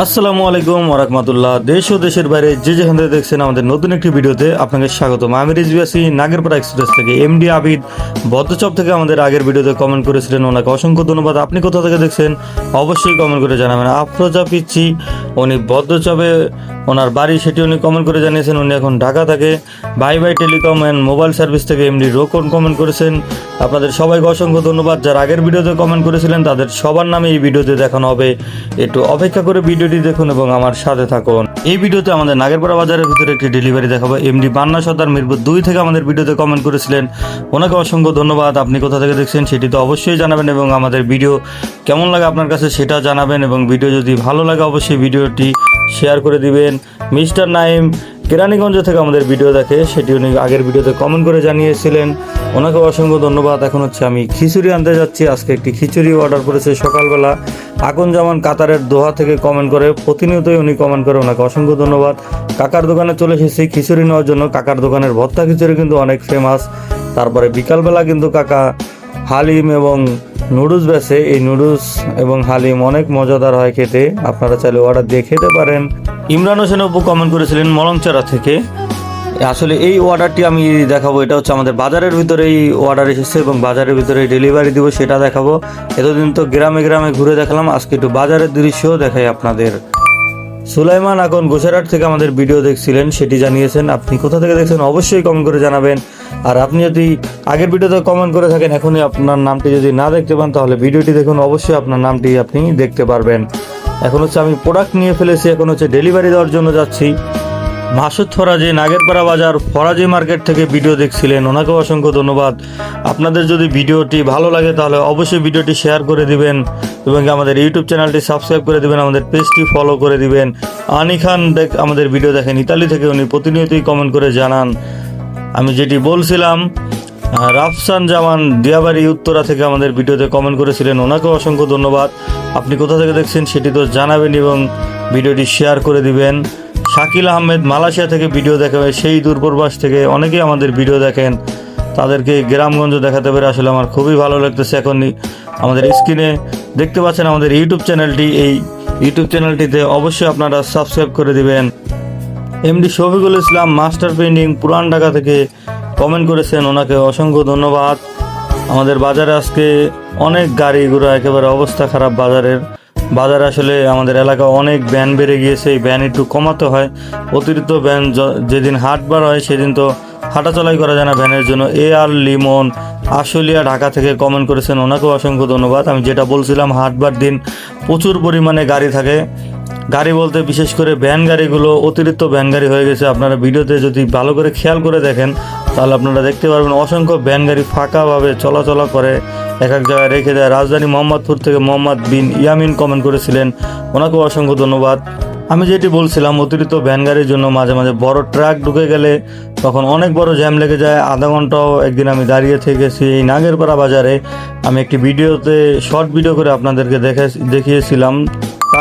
আসসালামু আলাইকুম ওরহমতুল্লাহ দেশ ও দেশের বাইরে যে যেখান থেকে দেখছেন আমাদের নতুন একটি ভিডিওতে আপনাকে স্বাগতম। আমি রিজবিয়াসি নাগেরপাড়া এক্সপ্রেস থেকে। এম ডি আবিদ বদ্ধচপ থেকে আমাদের আগের ভিডিওতে কমেন্ট করেছিলেন। ওনাকে অসংখ্য ধন্যবাদ। আপনি কোথা থেকে দেখছেন? অবশ্যই কমেন্ট করে জানাবেন। আফরোজা পিচ্ছি উনি বদ্ধচাপে ওনার বাড়ি, সেটি উনি কমেন্ট করে জানিয়েছেন, উনি এখন ঢাকা থাকে। Bye bye telecom and mobile service থেকে এমনি রোকন কমেন্ট করেছেন। আপনাদের সবাইকে অসংখ্য ধন্যবাদ। যারা আগের ভিডিওতে কমেন্ট করেছিলেন, তাদের সবার নামে এই ভিডিওতে দেখানো হবে। একটু অপেক্ষা করে ভিডিওটি দেখুন এবং আমার সাথে থাকুন। এই ভিডিওতে আমাদের নাগেরপাড়া বাজারের ভিতরে একটি ডেলিভারি দেখাবো। এমডি বান্না সর্দার মিরপুর দুই থেকে আমাদের ভিডিওতে কমেন্ট করেছিলেন। ওনাকে অসংখ্য ধন্যবাদ। আপনি কোথা থেকে দেখছেন সেটি তো অবশ্যই জানাবেন এবং আমাদের ভিডিও কেমন লাগে আপনার কাছে সেটা জানাবেন এবং ভিডিও যদি ভালো লাগে অবশ্যই ভিডিওটি শেয়ার করে দিবেন। মিস্টার নাইম কেরানীগঞ্জ থেকে আমাদের ভিডিও দেখে, সেটি উনি আগের ভিডিওতে কমেন্ট করে জানিয়েছিলেন। ওনাকে অসংখ্য ধন্যবাদ। এখন হচ্ছে আমি খিচুড়ি আনতে যাচ্ছি। আজকে একটি খিচুড়ি অর্ডার করেছে সকালবেলা। আকন জামান কাতারের দোহা থেকে কমেন্ট করে, প্রতিনিয়তই উনি কমেন্ট করে। ওনাকে অসংখ্য ধন্যবাদ। কাকার দোকানে চলে এসেছি। খিচুড়ি নেওয়ার জন্য কাকার দোকানের ভর্তা খিচুড়ি কিন্তু অনেক ফেমাস তারপরে বিকালবেলা কিন্তু কাকা হালিম এবং নুডলস বেছে। এই নুডলস এবং হালিম অনেক মজাদার হয় খেতে। আপনারা চাইলে অর্ডার দিয়ে খেতে পারেন। ইমরান হোসেন অপু কমেন্ট করেছিলেন মলংচারা থেকে। আসলে এই অর্ডারটি আমি দেখাবো, এটা হচ্ছে আমাদের বাজারের ভিতরে এই অর্ডার এসেছে এবং বাজারের ভিতরে ডেলিভারি দিব, সেটা দেখাবো। এতদিন তো গ্রামে গ্রামে ঘুরে দেখালাম, আজকে একটু বাজারের দৃশ্য দেখাই আপনাদের। সুলাইমান আগুন গোসেরাট থেকে আমাদের ভিডিও দেখছিলেন, সেটি জানিয়েছেন। আপনি কোথা থেকে দেখছেন, অবশ্যই কমেন্ট করে জানাবেন। আর আপনি যদি আগের ভিডিওতে কমেন্ট করে থাকেন, এখনই আপনার নামটি যদি না দেখতে পান, তাহলে ভিডিওটি দেখুন। অবশ্যই আপনার নামটি আপনি দেখতে পারবেন। এখন হচ্ছে আমি প্রোডাক্ট নিয়ে ফেলেছি, এখন হচ্ছে ডেলিভারি দেওয়ার জন্য যাচ্ছি। মাসুদ ফরাজি নাগেরপাড়া বাজার, ফরাজি মার্কেট থেকে ভিডিও দেখছিলেন। ওনাকেও অসংখ্য ধন্যবাদ। আপনাদের যদি ভিডিওটি ভালো লাগে, তাহলে অবশ্যই ভিডিওটি শেয়ার করে দিবেন এবং আমাদের ইউটিউব চ্যানেলটি সাবস্ক্রাইব করে দিবেন, আমাদের পেজটি ফলো করে দিবেন। আনি খান দেখ, আমাদের ভিডিও দেখেন। ইতালি থেকে উনি প্রতিনিয়তই কমেন্ট করে জানান। আমি যেটি বলছিলাম রাফসান জামান দিয়াবাড়ি উত্তরা থেকে আমাদের ভিডিওতে কমেন্ট করেছিলেন। ওনাকেও অসংখ্য ধন্যবাদ। আপনি কোথা থেকে দেখছেন সেটি তো জানাবেন এবং ভিডিওটি শেয়ার করে দিবেন। শাকিল আহমেদ মালয়েশিয়া থেকে ভিডিও দেখাবে সেই দূরপ্রবাস থেকে অনেকেই আমাদের ভিডিও দেখেন। তাদেরকে গ্রামগঞ্জ দেখাতে পেরে আসলে আমার খুবই ভালো লাগতেছে এখনই আমাদের স্ক্রিনে দেখতে পাচ্ছেন আমাদের ইউটিউব চ্যানেলটি। এই ইউটিউব চ্যানেলটিতে অবশ্যই আপনারা সাবস্ক্রাইব করে দিবেন। MD Shafiqul Islam, master painting পুরান ঢাকা থেকে কমেন্ট করেছেন। ওনাকে অসংখ্য ধন্যবাদ। আমাদের বাজারে আজকে অনেক গাড়ি ঘোড়া, একেবারে অবস্থা খারাপ বাজারের। বাজারে আসলে আমাদের এলাকা অনেক ব্যান বেড়ে গিয়েছে, এই ভ্যান একটু কমাতে হয়। অতিরিক্ত ব্যান যেদিন হাট বার হয়, সেদিন তো হাঁটাচলাই করা যায় না ভ্যানের জন্য। এ আর লিমন, আশুলিয়া, ঢাকা থেকে কমেন্ট করেছেন। ওনাকেও অসংখ্য ধন্যবাদ। আমি যেটা বলছিলাম হাটবার দিন প্রচুর পরিমাণে গাড়ি থাকে। গাড়ি বলতে বিশেষ করে ভ্যান গাড়িগুলো, অতিরিক্ত ভ্যান গাড়ি হয়ে গেছে। আপনারা ভিডিওতে যদি ভালো করে খেয়াল করে দেখেন, তাহলে আপনারা দেখতে পারবেন অসংখ্য ভ্যান গাড়ি ফাঁকাভাবে চলাচল করে, এক এক জায়গায় রেখে দেয়। রাজধানী মোহাম্মদপুর থেকে মোহাম্মদ বিন ইয়ামিন কমেন্ট করেছিলেন। ওনাকেও অসংখ্য ধন্যবাদ। আমি যেটি বলছিলাম, অতিরিক্ত ভ্যান গাড়ির জন্য মাঝে মাঝে বড় ট্রাক ঢুকে গেলে তখন অনেক বড় জ্যাম লেগে যায়। আধা ঘন্টাও একদিন আমি দাঁড়িয়ে থেকেছি এই নাগেরপাড়া বাজারে। আমি একটি ভিডিওতে, শর্ট ভিডিও করে আপনাদেরকে দেখে, দেখিয়েছিলাম।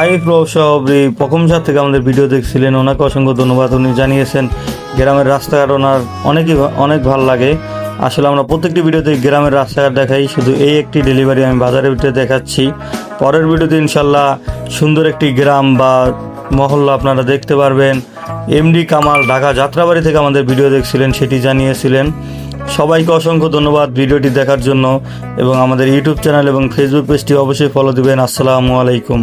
তাইফ সহবরি পকমসার থেকে আমাদের ভিডিও দেখছিলেন। ওনাকে অসংখ্য ধন্যবাদ উনি জানিয়েছেন। গ্রামের রাস্তাঘাট ওনার অনেকই অনেক ভালো লাগে। আসলে আমরা প্রত্যেকটি ভিডিওতে গ্রামের রাস্তাঘাট দেখাই। শুধু এই একটি ডেলিভারি আমি বাজারের ভিতরে দেখাচ্ছি। পরের ভিডিওতে ইনশাল্লাহ সুন্দর একটি গ্রাম বা মহল্লা আপনারা দেখতে পারবেন। এমডি কামাল ঢাকা যাত্রাবাড়ি থেকে আমাদের ভিডিও দেখছিলেন, সেটি জানিয়েছিলেন। সবাইকে অসংখ্য ধন্যবাদ ভিডিওটি দেখার জন্য। এবং আমাদের ইউটিউব চ্যানেল এবং ফেসবুক পেজটি অবশ্যই ফলো দিবেন। আসসালামু আলাইকুম।